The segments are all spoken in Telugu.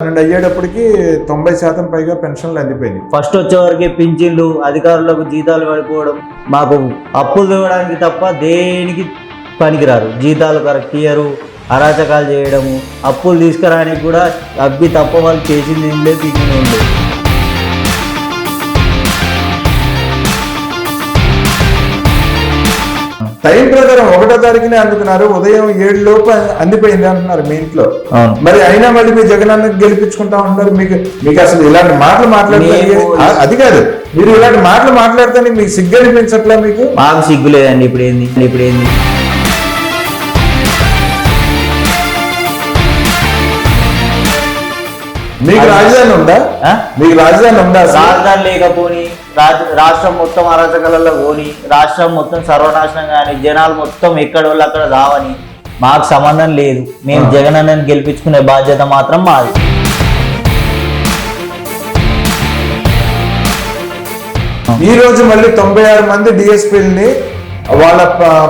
పన్నెండు అయ్యేటప్పటికి తొంభై శాతం పైగా పెన్షన్లు అందిపోయినాయి. ఫస్ట్ వచ్చే వరకే పింఛన్లు అధికారులకు జీతాలు పడిపోవడం మాకు అప్పులు ఇవ్వడానికి తప్ప దేనికి పనికిరారు. జీతాలు కరెక్ట్ ఇయ్యరు అరాచకాలు చేయడము అప్పులు తీసుకురానికి కూడా అబ్బి తప్ప వాళ్ళు చేసింది ఏం లేదు టైం ప్రకారం ఒకటో తారీఖునే అందుకున్నారు. ఉదయం ఏడు లోపు అందిపోయింది అంటున్నారు మీ ఇంట్లో. మరి అయినా మళ్ళీ మీ జగనన్న గెలిపించుకుంటా ఉంటారు మీకు మీకు అసలు ఇలాంటి మాటలు మాట్లాడతారు మేము- అది కాదు. మీరు ఇలాంటి మాటలు మాట్లాడితే మీకు సిగ్గు అనిపించట్లా మీకు? మాకు సిగ్గు లేదండి ఇప్పుడు ఏంది? ఇప్పుడు ఏంది? మీకు రాజధాని ఉందా? మీకు రాజధాని ఉందా? రాజధాని లేకపోని రాజ- రాష్ట్రం మొత్తం అరాచకాలలో పోని రాష్ట్రం మొత్తం సర్వనాశనం కానీ జనాలు మొత్తం ఎక్కడ వాళ్ళు అక్కడ రావని మాకు సంబంధం లేదు మేము జగనన్నని గెలిపించుకునే బాధ్యత మాత్రం మాది ఈ రోజు మళ్ళీ తొంభై ఆరు మంది డిఎస్పీలని వాళ్ళ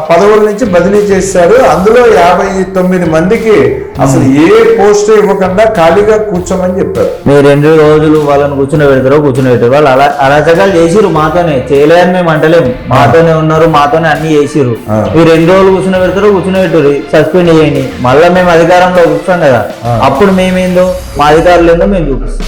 పదవుల నుంచి బదిలీ చేశారు. అందులో యాభై తొమ్మిది మందికి అసలు ఏ పోస్ట్ ఇవ్వకుండా ఖాళీగా కూర్చోమని చెప్పారు. మీరు రెండు రోజులు వాళ్ళని కూర్చుని పెడతారో కూర్చుని వాళ్ళు అలా అరాచకాలు చేసిరు మాతోనే. చేయలేదని మేము అంటలేము మాతోనే ఉన్నారు మాతోనే అన్ని చేసిరు. మీరు రెండు రోజులు కూర్చుని పెడతారో కూర్చుని పెట్టారు సస్పెండ్ చేయండి. మళ్ళీ మేము అధికారంలో కూర్చోం కదా. అప్పుడు మేమేందో మా అధికారులు ఏందో మేము చూపిస్తాం.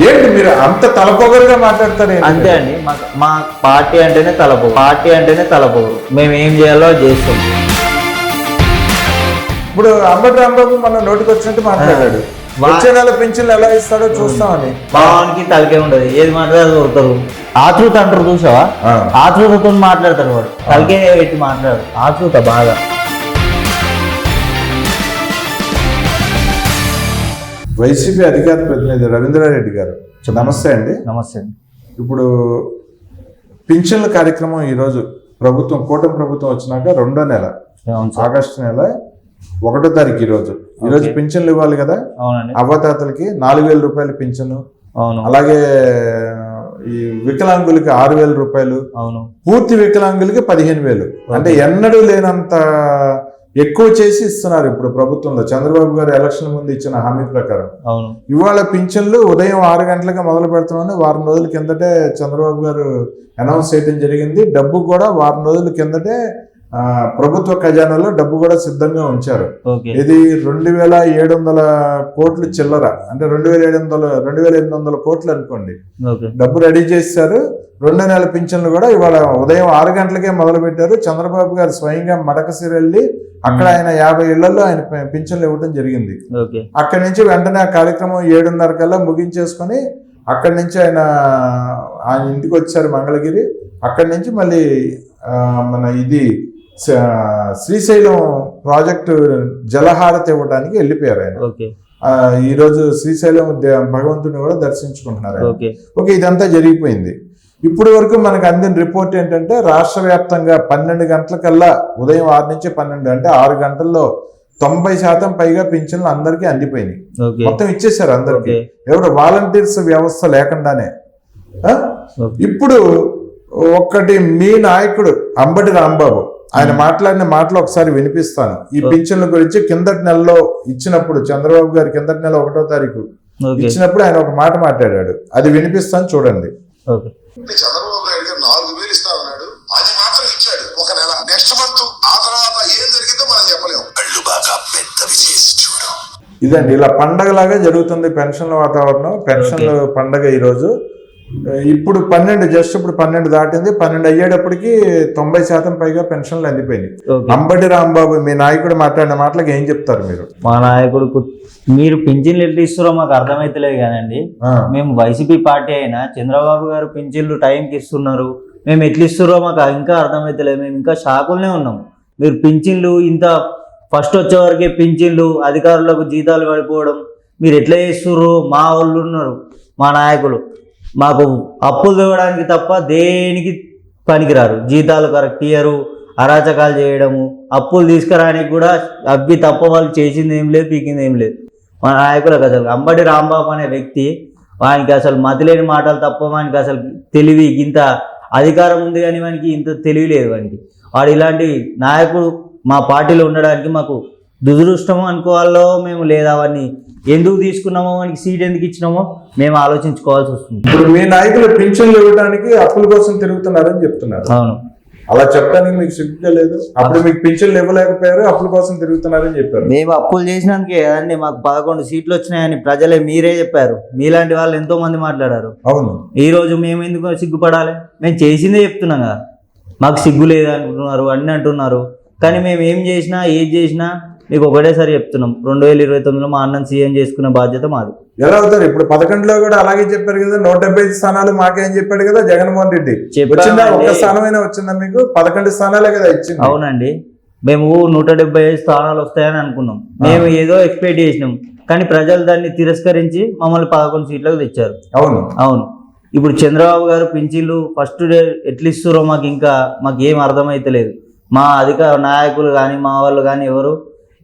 ఏంటి మీరు అంత తలపొగరుగా మాట్లాడతారు? అంతే అండి. మా పార్టీ అంటేనే తలపు పార్టీ అంటేనే తలపు మేము ఏం చేయాలో చేస్తాం. ఇప్పుడు అంబటి రాంబాబు మన నోటికి వచ్చినట్టు మాట్లాడాడు. వచ్చే నెల పెన్షన్లు ఎలా ఇస్తాడో చూస్తామని. భావానికి తలకే ఉండదు. ఏది మాట్లాడాలి కొడతారు. ఆతృత అంటారు చూసావా. ఆతృతతో మాట్లాడతారు వాడు. తలకే పెట్టి మాట్లాడు. ఆతృత బాగా. వైసీపీ అధికార ప్రతినిధి రవీంద్రారెడ్డి గారు. నమస్తే అండి. నమస్తే అండి. ఇప్పుడు పింఛన్ల కార్యక్రమం ఈరోజు ప్రభుత్వం కూటమి ప్రభుత్వం వచ్చినాక రెండో నెల ఆగస్టు నెల ఒకటో తారీఖు ఈరోజు. ఈరోజు. పింఛన్లు ఇవ్వాలి కదా? అవునండి. అవ్వతాతలకి నాలుగు వేల రూపాయల పింఛను. అవును. అలాగే ఈ వికలాంగులకి ఆరు వేల రూపాయలు. అవును. పూర్తి వికలాంగులకి పదిహేను వేలు. అంటే ఎన్నడూ లేనంత ఎక్కువ చేసి ఇస్తున్నారు ఇప్పుడు ప్రభుత్వంలో. చంద్రబాబు గారు ఎలక్షన్ ముందు ఇచ్చిన హామీ ప్రకారం. అవును. ఇవాళ పింఛన్లు ఉదయం ఆరు గంటలకు మొదలు పెడుతున్నామని వారం రోజుల కిందటే చంద్రబాబు గారు అనౌన్స్ చేయడం జరిగింది. డబ్బు కూడా వారం రోజుల కిందటే ప్రభుత్వ ఖజానాలో డబ్బు కూడా సిద్ధంగా ఉంచారు. ఇది రెండు వేల ఏడు వందల కోట్లు చిల్లర. అంటే రెండు వేల ఏడు వందల రెండు వేల ఎనిమిది వందల కోట్లు అనుకోండి. డబ్బు రెడీ చేశారు. రెండు నెలల పింఛన్లు కూడా ఇవాళ ఉదయం ఆరు గంటలకే మొదలు పెట్టారు చంద్రబాబు గారు స్వయంగా మడకసిరి వెళ్ళి అక్కడ ఆయన యాభై ఇళ్ళలో ఆయన పింఛన్లు ఇవ్వడం జరిగింది. అక్కడి నుంచి వెంటనే ఆ కార్యక్రమం ఏడున్నర కల్లా ముగించేసుకొని అక్కడి నుంచి ఆయన ఆయన ఇంటికి వచ్చారు మంగళగిరి. అక్కడి నుంచి మళ్ళీ మన ఇది శ్రీశైలం ప్రాజెక్టు జలహారతి ఇవ్వడానికి వెళ్ళిపోయారు ఆయన. ఓకే. ఆ, ఈరోజు శ్రీశైలం భగవంతుని కూడా దర్శించుకుంటున్నారు. ఓకే. ఇదంతా జరిగిపోయింది. ఇప్పుడు వరకు మనకు అందిన రిపోర్ట్ ఏంటంటే రాష్ట్ర వ్యాప్తంగా పన్నెండు గంటలకల్లా ఉదయం ఆరు నుంచి పన్నెండు అంటే ఆరు గంటల్లో తొంభై శాతం పైగా పింఛన్లు అందరికీ అందిపోయినాయి. మొత్తం ఇచ్చేసారు అందరికి. ఎవరు వాలంటీర్స్ వ్యవస్థ లేకుండానే. ఇప్పుడు ఒక్కటి మీ నాయకుడు అంబటి రాంబాబు ఆయన మాట్లాడిన మాటలు ఒకసారి వినిపిస్తాను. ఈ పింఛన్ల గురించి కిందటి నెలలో ఇచ్చినప్పుడు చంద్రబాబు గారు కిందటి నెల ఒకటో తారీఖు ఇచ్చినప్పుడు ఆయన ఒక మాట మాట్లాడాడు. అది వినిపిస్తాను చూడండి. చంద్రబాబు నాయుడు గారు నాలుగు వేలు అది మాత్రం ఇచ్చాడు ఒక నెల. నెక్స్ట్ మంత్ ఆ తర్వాత ఏం జరిగిందో మనం చెప్పలేము. కళ్ళు బాగా పెద్దవి చేసి చూడు. ఇదండి ఇలా పండగలాగా జరుగుతుంది పెన్షన్ల వాతావరణం. పెన్షన్ల పండగ ఈరోజు. ఇప్పుడు పన్నెండు జస్ట్ ఇప్పుడు పన్నెండు దాటింది. పన్నెండు అయ్యేటప్పటికి తొంభై శాతం పైగా పెన్షన్లు అందిపోయినాయి. అంబటి రాంబాబు మీ నాయకుడు మాట్లాడిన మాటలకు ఏం చెప్తారు మీరు? మా నాయకుడు మీరు పింఛన్లు ఎట్లా ఇస్తారో మాకు అర్థమైతలేదు కానండి. మేము వైసీపీ పార్టీ అయినా చంద్రబాబు గారు పింఛన్లు టైంకి ఇస్తున్నారు. మేము ఎట్లా ఇస్తున్నారో మాకు ఇంకా అర్థమైతలేదు. మేము ఇంకా షాకులనే ఉన్నాం. మీరు పింఛన్లు ఇంత ఫస్ట్ వచ్చే వరకే పింఛన్లు అధికారులకు జీతాలు పడిపోవడం మీరు ఎట్లా చేస్తుర్రు మా వాళ్ళు ఉన్నారు మా నాయకులు. మాకు అప్పులు ఇవ్వడానికి తప్ప దేనికి పనికిరారు. జీతాలు కరెక్ట్ ఇయ్యరు అరాచకాలు చేయడము అప్పులు తీసుకురానికి కూడా అబ్బి తప్ప వాళ్ళు చేసింది ఏం లేదు పీకింది ఏం లేదు. మా నాయకులకు అసలు అంబటి రాంబాబు అనే వ్యక్తి వానికి అసలు మతిలేని మాటలు తప్ప వానికి అసలు తెలివి ఇంత అధికారం ఉంది కానీ వానికి ఇంత తెలివి లేదు వానికి. వాడు ఇలాంటి నాయకుడు మా పార్టీలో ఉండడానికి మాకు దురదృష్టం అనుకోవాలో మేము లేదా అవన్నీ ఎందుకు తీసుకున్నామో వానికి సీట్ ఎందుకు ఇచ్చినామో మేము ఆలోచించుకోవాల్సి వస్తుంది. ఇప్పుడు మీ నాయకులు పింఛన్లు ఇవ్వడానికి అప్పుల కోసం తిరుగుతున్నారని చెప్తున్నారు. అవును. అలా చెప్పడానికి మీకు సిగ్గుగా లేదు? అప్పుడు మీకు పింఛన్లు ఇవ్వలేకపోయారు అప్పుల కోసం తిరుగుతున్నారని చెప్పారు. మేము అప్పులు చేసినందుకే కదండి మాకు పదకొండు సీట్లు వచ్చినాయని ప్రజలే మీరే చెప్పారు. మీలాంటి వాళ్ళు ఎంతో మంది మాట్లాడారు. అవును. ఈ రోజు మేము ఎందుకు సిగ్గుపడాలి? మేము చేసిందే చెప్తున్నాం కదా. మాకు సిగ్గు లేదు అంటున్నారు అన్ని అంటున్నారు. కానీ మేము ఏం చేసినా ఏది చేసినా మీకు ఒకటేసారి చెప్తున్నాం. రెండు వేల ఇరవై తొమ్మిదిలో మా అన్నం సీఎం చేసుకునే బాధ్యత మాది. ఎలా అవుతారు? ఇప్పుడు పదకొండులో కూడా అలాగే చెప్పారు కదా నూట డెబ్బై ఐదు స్థానాలు మాకేం చెప్పాడు కదా జగన్మోహన్ రెడ్డి. వచ్చిందా? ఒక్క స్థానమైనా వచ్చిందా మీకు? పదకొండు స్థానాలే కదా ఇచ్చింది. అవునండి. మేము నూట డెబ్బై ఐదు స్థానాలు వస్తాయని అనుకున్నాం. మేము ఏదో ఎక్స్పెక్ట్ చేసినాం. కానీ ప్రజలు దాన్ని తిరస్కరించి మమ్మల్ని పదకొండు సీట్లకు తెచ్చారు. అవును. అవును. ఇప్పుడు చంద్రబాబు గారు పింఛన్లు ఫస్ట్ డే ఎట్లా ఇస్తారో మాకు ఇంకా మాకు ఏం అర్థమైతలేదు. మా అధికార నాయకులు కానీ మా వాళ్ళు కానీ ఎవరు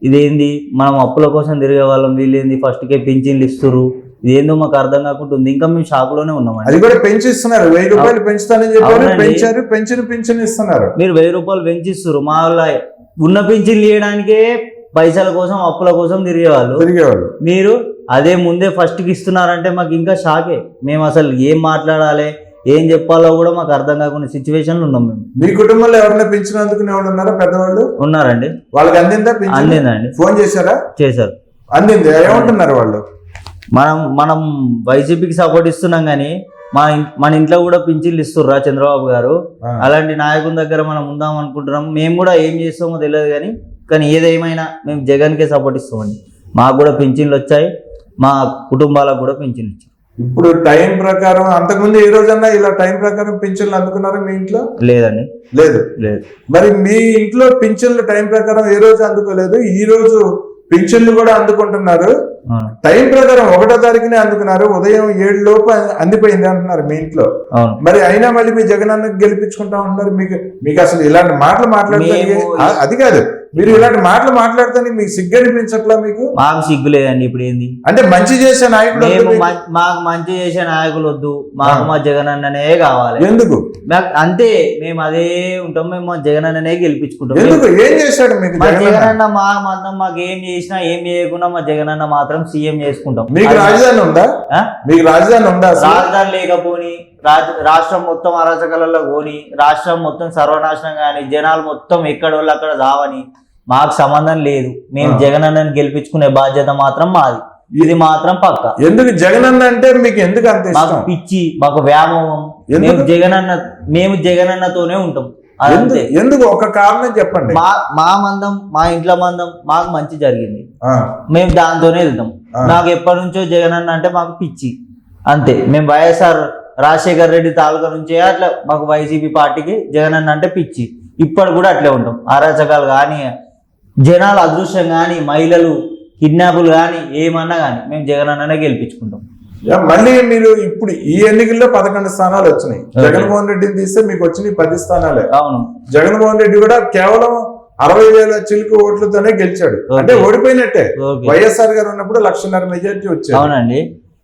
ఇదేంది? మనం అప్పుల కోసం తిరిగే వాళ్ళం వీళ్ళేంది? ఫస్ట్కే పింఛన్లు ఇస్తుర్రు. ఇదేందో మాకు అర్థం కాకుండా ఉంది. ఇంకా మేము షాక్లోనే ఉన్నామండి. అది కూడా పెంచిస్తున్నారు. వెయ్యి రూపాయలు పెంచుతానని చెప్పారు. పెంచారు పెంచిన పింఛన్ ఇస్తున్నారు. మీరు వెయ్యి రూపాయలు పెంచిస్తున్నారు మా వాళ్ళ ఉన్న పింఛన్లు ఇవ్వడానికే పైసల కోసం అప్పుల కోసం తిరిగేవాళ్ళు. తిరిగేవాళ్ళు. మీరు అదే ముందే ఫస్ట్కి ఇస్తున్నారంటే మాకు ఇంకా షాకే. మేము అసలు ఏం మాట్లాడాలి? ఏం చెప్పాలో కూడా మాకు అర్థం కాకుండా సిచ్యువేషన్లో ఉన్నాం మేము. మీ కుటుంబంలో ఎవరైనా పెంచినందుకు ఎవరు ఉన్నారా? పెద్దవాళ్ళు? ఉన్నారండి. వాళ్ళకి అందిందా అందిందండి ఫోన్ చేశారా? చేశారు. అందింది? ఏమంటున్నారు వాళ్ళు? మనం మనం వైసీపీకి సపోర్ట్ ఇస్తున్నాం కానీ మన ఇన్- మన ఇంట్లో కూడా పింఛన్లు ఇస్తుర్రా చంద్రబాబు గారు. అలాంటి నాయకుని దగ్గర మనం ఉందాం అనుకుంటున్నాం. మేము కూడా ఏం చేస్తామో తెలియదు కానీ కానీ ఏదేమైనా మేము జగన్కే సపోర్ట్ ఇస్తామండి. మాకు కూడా పింఛన్లు వచ్చాయి. మా కుటుంబాలకు కూడా పింఛన్లు ఇచ్చాయి ఇప్పుడు టైం ప్రకారం అంతకుముందు ఏ రోజన్నా ఇలా టైం ప్రకారం పింఛన్లు అందుకున్నారా మీ ఇంట్లో? లేదండి. లేదు? లేదు. మరి మీ ఇంట్లో పింఛన్లు టైం ప్రకారం ఏ రోజు అందుకోలేదు? ఈ రోజు పింఛన్లు కూడా అందుకుంటున్నారు. టైం ప్రకారం ఒకటో తారీఖునే అందుకున్నారు. ఉదయం ఏడు లోపు అందిపోయింది అంటున్నారు మీ ఇంట్లో. మరి అయినా మళ్ళీ మీ జగనన్న గెలిపించుకుంటా ఉంటున్నారు మీకు? మీకు అసలు ఇలాంటి మాటలు ఆ, అది కాదు. మీరు ఇలాంటి మాటలు మాట్లాడతానికి మీకు సిగ్గు అనిపించట్లా మీకు? మాకు సిగ్గు లేదండి ఇప్పుడు ఏంది? అంటే మంచి చేసే నాయకుడు వద్దు మేము మీకు. మంచి చేసే నాయకులు వద్దు మాకు. మా జగన్ అన్ననే కావాలి. ఎందుకు? అంతే మేము అదే ఉంటాం మేము మా జగన్ అన్ననే గెలిపించుకుంటాం. ఎందుకు? ఏం చేశాడు మీకు జగన్ అన్న? మా మాత్రం మాకు ఏం చేసినా ఏం చేయకుండా మా జగన్ అన్న మాత్రం సీఎం చేసుకుంటాం. మీకు రాజధాని ఉందా? మీకు రాజధాని ఉందా రాజధాని లేకపోని రాజ- రాష్ట్రం మొత్తం అరాచకాలలో పోని రాష్ట్రం మొత్తం సర్వనాశనం కానీ జనాలు మొత్తం ఎక్కడ వాళ్ళు అక్కడ రావని మాకు సంబంధం లేదు. మేము. జగన్ అన్నని గెలిపించుకునే బాధ్యత మాత్రం మాది. ఇది మాత్రం పక్క. ఎందుకు జగనన్న అంటే మీకు ఎందుకు అంత మాకు పిచ్చి మాకు వ్యామోహం? మేము జగనన్న మేము జగనన్నతోనే ఉంటాం. అదంతే. ఎందుకు? ఒక కారణం చెప్పండి. మా మా మందం మా ఇంట్లో మందం మాకు మంచి జరిగింది. మేము దాంతోనే వెళ్తాం. నాకు ఎప్పటి నుంచో జగనన్న అంటే మాకు పిచ్చి. అంతే. మేము వైఎస్ఆర్ రాజశేఖర్ రెడ్డి తాలూకా నుంచే అట్లా మాకు వైసీపీ పార్టీకి జగనన్న అంటే పిచ్చి. ఇప్పుడు కూడా అట్లే ఉంటాం. అరాచకాలు కానీ జనాల అదృశ్యం కానీ మహిళలు కిడ్నాపులు కానీ ఏమన్నా కానీ మేము జగనన్ననే గెలిపించుకుంటాం. యా, మళ్ళీ మీరు ఇప్పుడు ఈ ఎన్నికల్లో పదకొండు స్థానాలు వచ్చినాయి. జగన్మోహన్ రెడ్డిని తీస్తే మీకు వచ్చినాయి పది స్థానాలే. అవును. జగన్మోహన్ రెడ్డి కూడా కేవలం అరవై వేల చిలుకు ఓట్లతోనే గెలిచాడు. అంటే ఓడిపోయినట్టే. వైఎస్ఆర్ గారు ఉన్నప్పుడు లక్షన్నర మెజార్టీ వచ్చాయి అవునండి.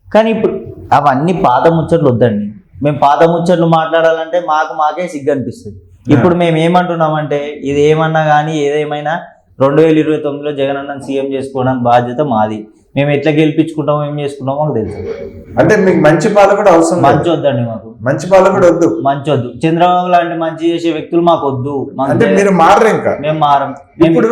కానీ ఇప్పుడు అవన్నీ పాత ముచ్చట్లు వద్దండి. మేము పాత ముచ్చట్లు మాట్లాడాలంటే మాకు మాకే సిగ్గు అనిపిస్తుంది. ఇప్పుడు మేము ఏమంటున్నామంటే ఇది ఏమన్నా కానీ ఏదేమైనా రెండు వేల ఇరవై తొమ్మిదిలో జగన్ అన్న సీఎం చేసుకోవడానికి బాధ్యత మాది. మేము ఎట్లా గెలిపించుకుంటామో ఏం చేసుకుంటామో మాకు తెలుసు. అంటే మీకు మంచి పాలకుడు అవసరం. మంచి వద్దండి మాకు. మంచి పాలకుడు వద్దు. మంచి వద్దు. చంద్రబాబు లాంటి మంచి చేసే వ్యక్తులు మాకు వద్దు. అంటే మీరు మారరు ఇంకా? మేము మారం. ఇప్పుడు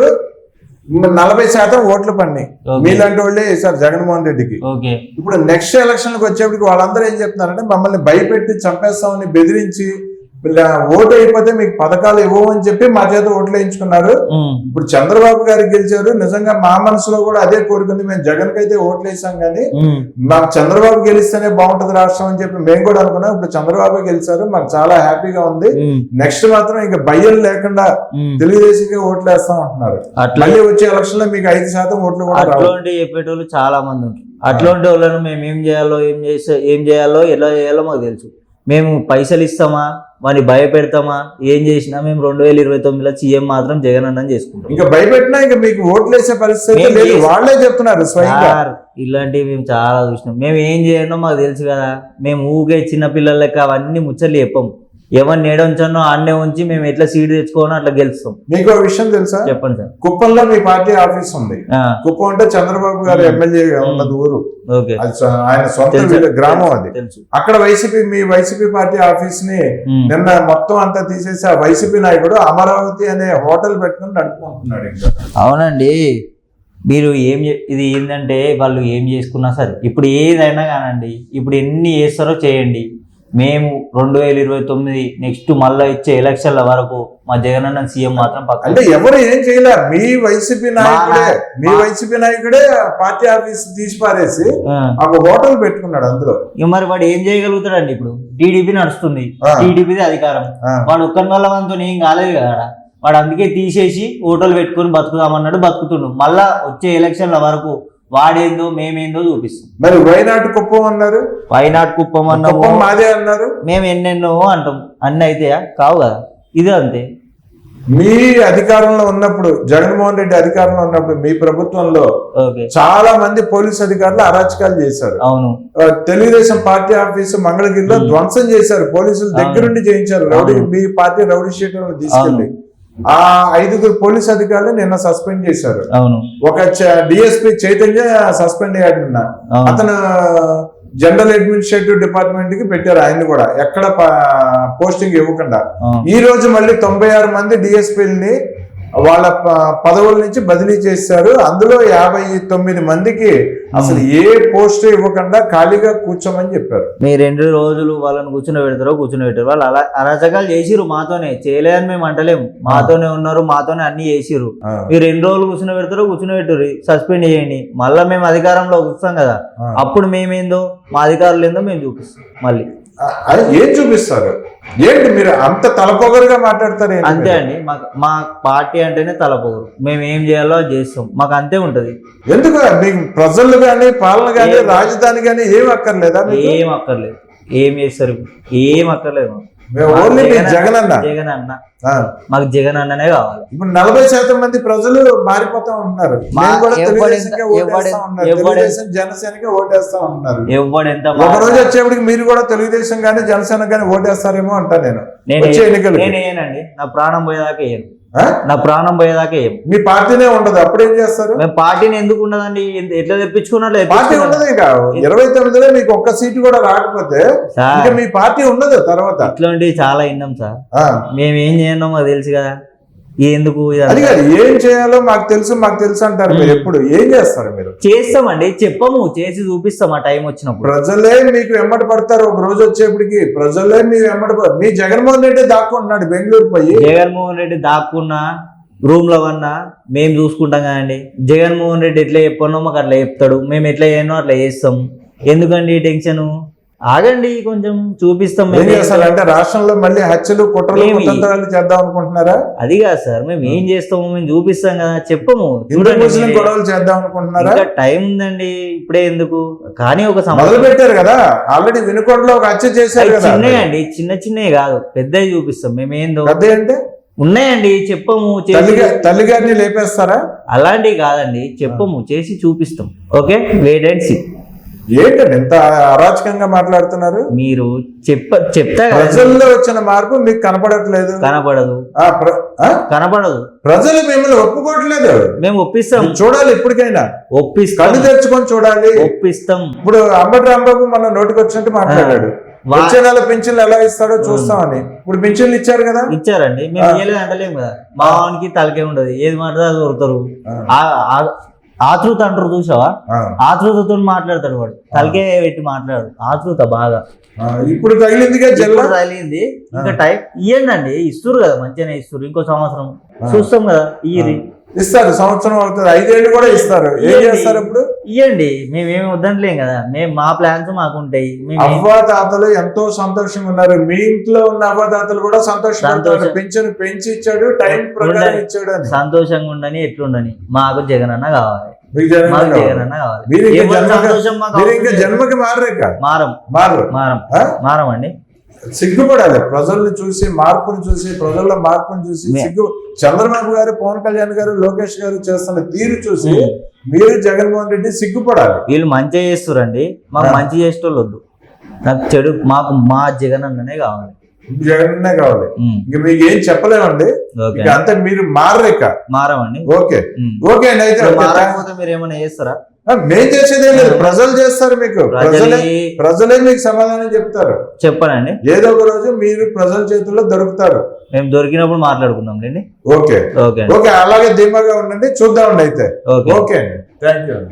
నలభై శాతం ఓట్లు పడినాయి. ఓకే. మీలాంటి వాళ్ళే వేశారు జగన్మోహన్ రెడ్డికి. ఓకే. ఇప్పుడు నెక్స్ట్ ఎలక్షన్కి వచ్చేప్పటికి వాళ్ళందరూ ఏం చెప్తున్నారంటే మమ్మల్ని భయపెట్టి చంపేస్తామని బెదిరించి ఓటు అయిపోతే మీకు పథకాలు ఇవ్వమని చెప్పి మా చేత ఓట్లు వేయించుకున్నారు. ఇప్పుడు చంద్రబాబు గారు గెలిచారు. నిజంగా మా మనసులో కూడా అదే కోరుకుంది మేము జగన్ అయితే ఓట్లు వేసాం కానీ మాకు చంద్రబాబు గెలిస్తేనే బాగుంటది రాష్ట్రం అని చెప్పి మేము కూడా అనుకున్నాం. ఇప్పుడు చంద్రబాబు గెలిచారు. మాకు చాలా హ్యాపీగా ఉంది. నెక్స్ట్ మాత్రం ఇంకా భయం లేకుండా. తెలుగుదేశంకే ఓట్లు వేస్తాం అంటున్నారు. అట్లా మళ్ళీ వచ్చే ఎలక్షన్లో మీకు ఐదు శాతం ఓట్లు అట్లాంటి చెప్పేటోళ్ళు చాలా మంది ఉంటారు. అట్లాంటి వాళ్ళను మేము ఏం చేయాలో ఏం చేసే ఏం చేయాలో ఎలా చేయాలో మాకు తెలుసు. మేము పైసలు ఇస్తామా? వాడిని భయపెడతామా? ఏం చేసినా మేము రెండు వేల ఇరవై తొమ్మిదిలో సీఎం మాత్రం జగన్ అన్నని చేసుకుంటాం. ఇంకా భయపెట్టినా ఇంకా మీకు ఓట్లు వేసే పరిస్థితి లేదు. వాళ్ళే చెప్తున్నారు సార్ ఇలాంటివి మేము చాలా చూసినాం. మేము ఏం చేయడం మాకు తెలుసు కదా. మేము ఊకే చిన్న పిల్లల లెక్క అవన్నీ ముచ్చట్లు చెప్పం. ఎవరిని ఏడంచానో ఆడనే ఉంచి మేము ఎట్లా సీట్ తెచ్చుకోవాలో అట్లా గెలుస్తాం. మీకు ఒక విషయం తెలుసా? చెప్పండి సార్. కుప్పంలో మీ పార్టీ ఆఫీస్ ఉంది. కుప్పం అంటే చంద్రబాబు గారు ఎమ్మెల్యే ఉన్నది ఊరు. ఆయన సొంత గ్రామం అది. తెలుసు. అక్కడ వైసీపీ మీ వైసీపీ పార్టీ ఆఫీస్ని. నిన్న మొత్తం అంతా తీసేసి ఆ వైసీపీ నాయకుడు అమరావతి అనే హోటల్ పెట్టుకుని నడుపుకుంటున్నాడు ఇంకా. అవునండి. మీరు ఏం ఇది ఏంటంటే వాళ్ళు ఏం చేసుకున్నా సరే ఇప్పుడు ఏదైనా కానండి ఇప్పుడు ఎన్ని చేస్తారో చేయండి. మేము రెండు వేల ఇరవై తొమ్మిది నెక్స్ట్ మళ్ళీ ఇచ్చే ఎలక్షన్ల వరకు మా జగన్ అన్న సీఎం మాత్రం పక్క అంటే ఎవరు ఏం చేయలేరు మీ వైసీపీ నాయకుడే మా- వైసీపీ నాయకుడే పార్టీ ఆఫీస్ తీసి పారేసి. ఒక హోటల్ పెట్టుకున్నాడు అందులో మరి వాడు ఏం చేయగలుగుతాడండి ఇప్పుడు టీడీపీ నడుస్తుంది ఆ. టీడీపీది అధికారం. వాడు ఒక్కరి వల్ల మనతో ఏం కాలేదు కదా. వాడు అందుకే తీసేసి ఓటలు పెట్టుకొని బతుకుదామన్నాడు బతుకుతుండు మళ్ళా వచ్చే ఎలక్షన్ల వరకు వాడేందో మేమేందో చూపిస్తాం. మరి వైనాడు కుప్పం అన్నారు? వైనాట్ కుప్పం అన్నాము మాదే అన్నారు? మేము ఎన్నెన్నో అంటాం. అన్ని అయితాయా? కావు కదా. ఇది అంతే. మీ అధికారంలో ఉన్నప్పుడు జగన్మోహన్ రెడ్డి అధికారంలో ఉన్నప్పుడు మీ ప్రభుత్వంలో చాలా మంది పోలీస్ అధికారులు అరాచకాలు చేశారు. అవును. తెలుగుదేశం పార్టీ ఆఫీసు మంగళగిరిలో ధ్వంసం చేశారు. పోలీసులు దగ్గరుండి చేయించారు. రౌడీ. మీ పార్టీ రౌడీ షీటర్లను తీసుకెళ్ళి ఆ ఐదుగురు పోలీస్ అధికారులు నిన్న సస్పెండ్ చేశారు. అవును. ఒక డిఎస్పీ చైతన్య సస్పెండ్ అయ్యాడు నిన్న. అతను జనరల్ అడ్మినిస్ట్రేటివ్ డిపార్ట్మెంట్కి పెట్టారు ఆయన్ని కూడా. ఎక్కడ పోస్టింగ్ ఇవ్వకుండా. ఈ రోజు మళ్ళీ తొంభై ఆరు మంది డిఎస్పీలని వాళ్ళ పదవుల నుంచి బదిలీ చేశారు. అందులో యాభై తొమ్మిది మందికి అసలు ఏ పోస్ట్ ఇవ్వకుండా ఖాళీగా కూర్చోమని చెప్పారు. మీ రెండు రోజులు వాళ్ళని కూర్చుని పెడతారో కూర్చుని పెట్టారు వాళ్ళు అలా అరాచకాలు చేసిరు మాతోనే. చేయలేదని మేము అంటలేము. మాతోనే ఉన్నారు మాతోనే అన్ని చేసిరు మీరు రెండు రోజులు కూర్చుని పెడతారో కూర్చుని పెట్టరు సస్పెండ్ చేయండి. మళ్ళీ మేము అధికారంలో వస్తాం కదా. అప్పుడు మేమేందో మా అధికారులు ఏందో మేము చూపిస్తాం. మళ్ళీ. అది ఏం చూపిస్తారు? ఏంటి మీరు అంత తలపొగరుగా మాట్లాడతారు అంతే? అండి. మాకు మా పార్టీ అంటేనే తలపోరు మేము ఏం చేయాలో అది చేస్తాం. మాకు అంతే ఉంటది. ఎందుకు? మీకు ప్రజలు కానీ పాలన కానీ రాజధాని కానీ ఏం అక్కర్లేదా? ఏం అక్కర్లేదు. ఏం చేస్తారు? ఏం అక్కర్లేదు. ఓన్లీ జగన్ అన్న జగన్ అన్న. ఆ, మాకు జగన్ అన్ననే కావాలి. ఇప్పుడు నలభై శాతం మంది ప్రజలు మారిపోతా ఉంటున్నారు. ఓటేస్తా ఉన్నారు. జనసేనకే ఓటేస్తా ఒక రోజు వచ్చేప్పటికి మీరు కూడా తెలుగుదేశం కానీ జనసేన కానీ ఓటేస్తారేమో అంటా నేను. నేను ఎన్నికలు వేయనండి నా ప్రాణం పోయేదాకా? నా ప్రాణం పోయేదాకా మీ పార్టీనే ఉండదు అప్పుడు ఏం చేస్తారు? మేము పార్టీని ఎందుకు ఉండదండి? ఎట్లా తెప్పించుకున్నట్లు పార్టీ. ఉండదు ఇక. ఇరవై తొమ్మిదిలో మీకు ఒక్క సీటు కూడా రాకపోతే మీ పార్టీ ఉండదు తర్వాత. ఇట్లాంటివి చాలా విన్నాం సార్. ఆ, మేము ఏం చేయను మాకు తెలుసు కదా. ఎందుకు అది? కాదు ఏం చేయాలో మాకు తెలుసు మాకు తెలుసు అంటారు మీరు. ఎప్పుడు ఏం చేస్తారు మీరు? చేస్తామండి చెప్పము చేసి చూపిస్తాం ఆ టైం వచ్చినప్పుడు. ప్రజలే మీకు వెంబడి పడతారు ఒక రోజు వచ్చేప్పటికి ప్రజలే మీ వెంబడి మీ జగన్మోహన్ రెడ్డి దాక్కుంటున్నాడు బెంగళూరు పోయి. జగన్మోహన్ రెడ్డి దాక్కున్నా రూమ్లో అన్నా మేము చూసుకుంటాం కదండి. జగన్మోహన్ రెడ్డి ఎట్లా చెప్పనో మాకు అట్లా చెప్తాడు. మేము ఎట్లా చేయనో అట్లా చేస్తాం. ఎందుకండి టెన్షన్? ఆగండి కొంచెం చూపిస్తాం ఏం మేము చేస్తారు అంటే రాష్ట్రంలో మళ్ళీ హత్యలు కుట్రలు? కుతంత్రాలు చేద్దాం అనుకుంటున్నారా? అది కాదు సార్ మేము ఏం చేస్తాము మేము చూపిస్తాం కదా చెప్పము. ముస్లిం. గొడవలు చేద్దాం అనుకుంటున్నారా? టైం ఉందండి ఇప్పుడే ఎందుకు? కానీ ఒక మొదలు పెట్టారు కదా ఆల్రెడీ వినుకొండలో ఒక హత్య చేశారు చిన్నవి అండి చిన్న చిన్నవి కాదు పెద్దవి చూపిస్తాం మేమేందో. పెద్ద అంటే ఉన్నాయండి చెప్పము చేసి తల్లిగా తల్లి గారిని లేపేస్తారా? అలాంటివి కాదండి చెప్పము చేసి చూపిస్తాం. ఓకే? వెయిట్ అండ్ సీ ఏంటండి ఇంత అరాచకంగా మాట్లాడుతున్నారు? మీరు చెప్ప చెప్తా ప్రజల్లో వచ్చిన మార్పు మీకు కనపడట్లేదు. కనపడదు? కనపడదు. ప్రజలు మిమ్మల్ని ఒప్పుకోవట్లేదు. మేము ఒప్పిస్తాం. చూడాలి ఇప్పటికైనా. ఒప్పిస్తాం. కళ్ళు తెరుచుకొని చూడాలి. ఒప్పిస్తాం. ఇప్పుడు అంబటి రాంబాబు మన నోటికి వచ్చినట్టు మాట్లాడాడు. వచ్చే నెల పింఛన్లు ఎలా ఇస్తాడో చూస్తామని. ఇప్పుడు పింఛన్లు ఇచ్చారు కదా? ఇచ్చారండి. మేము ఇయ్యలేదు అంటలేము కదా. మా వానికి తలకే ఉండదు. ఏది మాట్లాడితే అది కొడతారు. ఆ- ఆ- ఆతృత అంటారు చూసావా? ఆతృతతో మాట్లాడతాడు వాడు. తలకే పెట్టి మాట్లాడు. ఆతృత బాగా. ఇప్పుడు ఇప్పుడు తగిలింది. ఇంకా టైం ఇయ్యండి ఇస్తురు కదా మంచిగానే ఇస్తురు ఇంకో సంవత్సరం. చూస్తాం కదా ఇయ్యి ఇస్తారు. సంవత్సరం అవుతుంది. ఐదేళ్ళు కూడా ఇస్తారు. ఏం. చేస్తారు ఇప్పుడు? ఇయ్యండి మేమేమి వద్దట్లేం కదా. మేము మా ప్లాన్స్ మాకు ఉంటాయి మేము ఏం- అవ్వా తాతలు ఎంతో సంతోషంగా ఉన్నారు. మీ ఇంట్లో ఉన్న అవ్వా తాతలు కూడా సంతోషం. పెన్షన్ పెంచి ఇచ్చాడు టైం ప్రకారం. ఇచ్చాడు అని సంతోషంగా ఉండని ఎట్లుండని. మాకు జగన్ అన్న కావాలి. జన్మకి- మీరు మారం మారు. మారం? మారం అండి సిగ్గుపడాలి. ప్రజల్ని చూసి మార్పుని చూసి ప్రజల్లో మార్పుని చూసి సిగ్గు చంద్రబాబు గారు పవన్ కళ్యాణ్ గారు లోకేష్ గారు చేస్తున్న తీరు చూసి. మీరు జగన్మోహన్ రెడ్డి సిగ్గుపడాలి. వీళ్ళు మంచిగా చేస్తురండి మాకు. మంచి చేసేటోళ్ళు వద్దు. నాకు చెడు మాకు మా జగన్ అన్ననే కావాలి. జగన్నే కావాలి. ఇంక మీకు ఏం చెప్పలేమండి. అంతే మీరు మారరేక మారమండి. ఓకే. ఓకే అండి అయితే మారకపోతే మీరు ఏమైనా చేస్తారా. మేం చేసేదే లేదు. ప్రజలు చేస్తారు మీకు. ప్రజలే ప్రజలు మీకు సమాధానం చెప్తారు. చెప్పనండి ఏదో ఒక రోజు మీరు ప్రజల చేతుల్లో దొరుకుతారు. మేము దొరికినప్పుడు మాట్లాడుకుందాం లేండి. ఓకే. ఓకే అండి. ఓకే అలాగే ధీమాగా ఉండండి. చూద్దామండి అయితే. ఓకే ఓకే అండి. థ్యాంక్ యూ అండి.